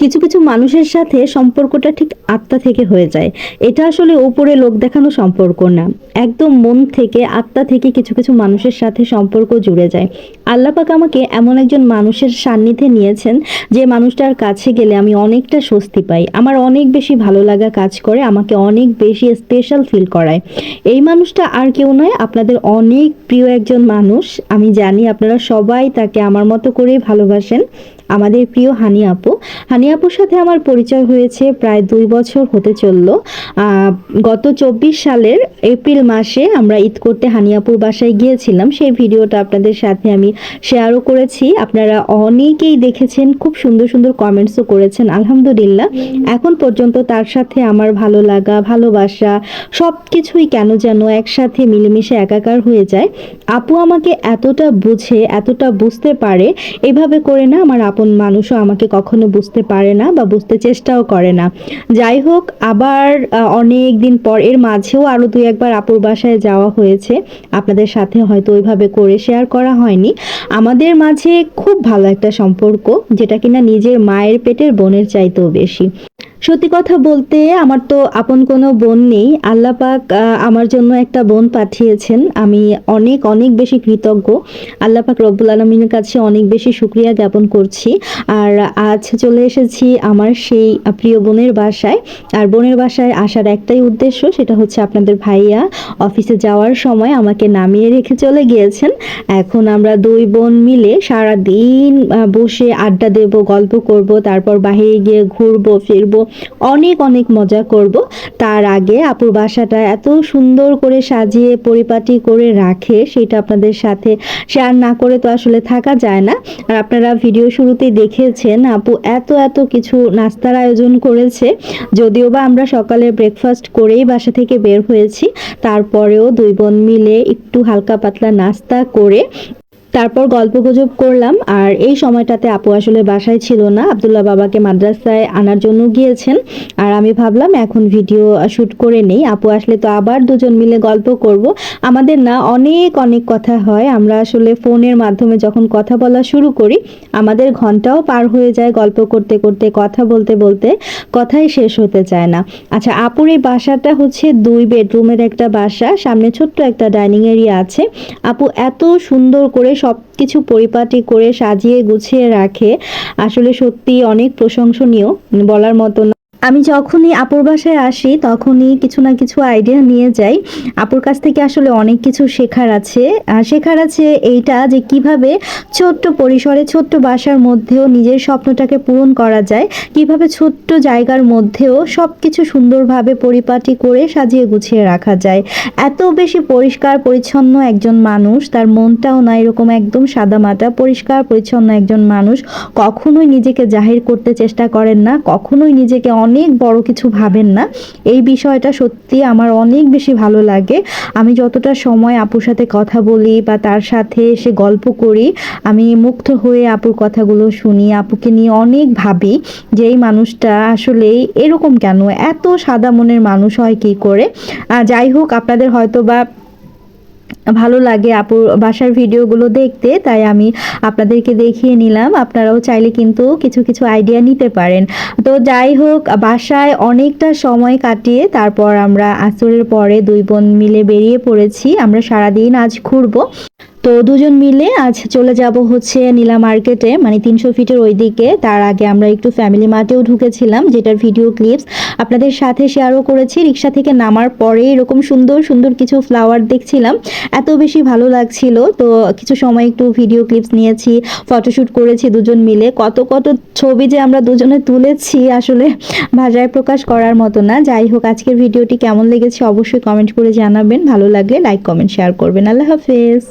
কিছু কিছু মানুষের সাথে সম্পর্কটা ঠিক আত্মা থেকে হয়ে যায়। এটা আসলে উপরে লোক দেখানো সম্পর্ক না। একদম মন থেকে, আত্মা থেকে কিছু কিছু মানুষের সাথে সম্পর্ক জুড়ে যায়। আল্লাহ পাক আমাকে এমন একজন মানুষের সান্নিধ্যে নিয়েছেন যে মানুষটার কাছে গেলে আমি অনেকটা স্বস্তি পাই। আমার অনেক বেশি ভালো লাগা কাজ করে, আমাকে অনেক বেশি স্পেশাল ফিল করায়। এই মানুষটা আর কেউ নয়, আপনাদের অনেক প্রিয় একজন মানুষ। আমি জানি আপনারা সবাই তাকে আমার মতো করেই ভালোবাসেন। আমাদের প্রিয় হানি আপু। হানি আপুর সাথে আমার পরিচয় হয়েছে প্রায় দুই বছর হতে চলল। আহ, গত চব্বিশ সালের এপ্রিল মাসে আমরা ঈদ করতে হানিয়াপুর বাসায় গিয়েছিলাম। সেই ভিডিওটা আপনাদের সাথে আমি শেয়ারও করেছি। আপনারা অনেকেই দেখেছেন খুব সুন্দর সুন্দর কমেন্টসও করেছেন আলহামদুলিল্লাহ। এখন পর্যন্ত তার সাথে আমার ভালো লাগা ভালোবাসা সব কিছুই কেন যেন একসাথে মিলেমিশে একাকার হয়ে যায়। আপু আমাকে এতটা বুঝে এতটা বুঝতে পারে এভাবে করে না আমার আপন মানুষও আমাকে কখনো বুঝতে পারে না বা বুঝতে চেষ্টাও করে না। যাই হোক, আবার অনেক দিন পর, এর মাঝেও আরও দুই একবার আপুর বাসায় যাওয়া হয়েছে। আপনাদের সাথে হয়তো ওইভাবে করে শেয়ার করা হয়নি। আমাদের মাঝে খুব ভালো একটা সম্পর্ক, যেটা কিনা নিজের মায়ের পেটের বোনের চাইতেও বেশি। সত্যি কথা বলতে আমার তো আপন কোনো বোন নেই। আল্লাহ পাক আহ, আমার জন্য একটা বোন পাঠিয়েছেন। আমি অনেক অনেক বেশি কৃতজ্ঞ। আল্লাপাক রব্বুল আলমিনের কাছে অনেক বেশি শুক্রিয়া জ্ঞাপন করছি। আর আজ চলে এসেছি আমার সেই প্রিয় বোনের বাসায়। আর বোনের বাসায় আসার একটাই উদ্দেশ্য সেটা হচ্ছে আপনাদের ভাইয়া অফিসে যাওয়ার সময় আমাকে নামিয়ে রেখে চলে গিয়েছেন। এখন আমরা দুই বোন মিলে সারা দিন বসে আড্ডা দেব গল্প করব তারপর বাইরে গিয়ে ঘুরবো ফিরবো। অনেক অনেক মজা করব। তার আগে আপুর বাসাটা এত সুন্দর করে সাজিয়ে পরিপাটি করে রাখে, সেটা আপনাদের সাথে শেয়ার না করে তো আসলে থাকা যায় না। আর আপনারা ভিডিও শুরুতেই দেখেছেন আপু এত এত কিছু নাস্তার আয়োজন করেছে। যদিও বা আমরা সকালে ব্রেকফাস্ট করেই বাসা থেকে বের হয়েছি, তারপরেও দুই বোন মিলে একটু হালকা পাতলা নাস্তা করে তারপর গল্প গুজব করলাম, আর এই সময়টাতে আপু আসলে বাসায় ছিল না। আবদুল্লাহ বাবাকে মাদ্রাসায় আনার জন্য গিয়েছেন, আর আমি ভাবলাম এখন ভিডিও শুট করে নেই। আপু আসলে তো আবার দুজন মিলে গল্প করব। আমাদের না অনেক অনেক কথা হয়। আমরা আসলে ফোনের মাধ্যমে যখন কথা বলা শুরু করি, আমাদের ঘন্টাও পার হয়ে যায় গল্প করতে করতে, কথা বলতে বলতে। কথাই শেষ হতে চায় না। আচ্ছা আপুর এই বাসাটা হচ্ছে দুই বেডরুমের একটা বাসা। সামনে ছোট্ট একটা ডাইনিং এরিয়া আছে। আপু এত সুন্দর করে সব কিছু পরিপাটি করে সাজিয়ে গুছিয়ে রাখে। আসলে সত্যি অনেক প্রশংসনীয় বলার মতো আমি যখনই আপুর বাসায় আসি, তখনই কিছু না কিছু আইডিয়া নিয়ে যাই। আপুর কাছ থেকে আসলে অনেক কিছু শেখার আছে। শেখার আছে এইটা যে কীভাবে ছোট্ট পরিসরে, ছোট্ট বাসার মধ্যেও নিজের স্বপ্নটাকে পূরণ করা যায়, কীভাবে ছোট্ট জায়গার মধ্যেও সব কিছু সুন্দরভাবে পরিপাটি করে সাজিয়ে গুছিয়ে রাখা যায়। এত বেশি পরিষ্কার, পরিচ্ছন্ন একজন মানুষ, তার মনটাও না এরকম একদম সাদামাটা, পরিষ্কার, পরিচ্ছন্ন একজন মানুষ কখনোই নিজেকে জাহির করতে চেষ্টা করেন না, কখনোই নিজেকে অনেক বড় কিছু ভাবেন না। এই বিষয়টা সত্যি আমার অনেক বেশি ভালো লাগে। আমি যতটা সময় আপুর সাথে কথা বলি বা তার সাথে এসে গল্প করি, আমি মুগ্ধ হয়ে আপুর কথাগুলো শুনি, আপুকে নিয়ে অনেক ভাবি যে এই মানুষটা আসলে এরকম কেন? এত সাদা মনের মানুষ হয় কি করে? যাই হোক, আপনাদের হয়তো বা ভালো লাগে আপুর বাসার ভিডিওগুলো দেখতে, তাই আমি আপনাদেরকে দেখিয়ে নিলাম। আপনারাও চাইলে কিন্তু কিছু কিছু আইডিয়া নিতে পারেন। তো যাই হোক, বাসায় অনেকটা সময় কাটিয়ে তারপর আমরা আসরের পরে দুই বোন মিলে বেরিয়ে পড়েছি। আমরা সারাদিন আজ ঘুরবো। তো দুজন মিলে আজ চলে যাব হচ্ছে নীলা মার্কেটে মানে তিনশো ফিটের ওই দিকে তার আগে আমরা একটু ফ্যামিলি মার্টেও ঢুকেছিলাম, যেটার ভিডিও ক্লিপস আপনাদের সাথে শেয়ারও করেছি। রিক্সা থেকে নামার পরে এরকম সুন্দর সুন্দর কিছু ফ্লাওয়ার দেখছিলাম। এত বেশি ভালো লাগছিল। তো কিছু সময় একটু ভিডিও ক্লিপস নিয়েছি ফটোশ্যুট করেছি দুজন মিলে। কত কত ছবি যে আমরা দুজনে তুলেছি আসলে ভাষায় প্রকাশ করার মতো না। যাই হোক, আজকের ভিডিওটি কেমন লেগেছে অবশ্যই কমেন্ট করে জানাবেন। ভালো লাগলে লাইক কমেন্ট শেয়ার করবেন। আল্লাহ হাফেজ।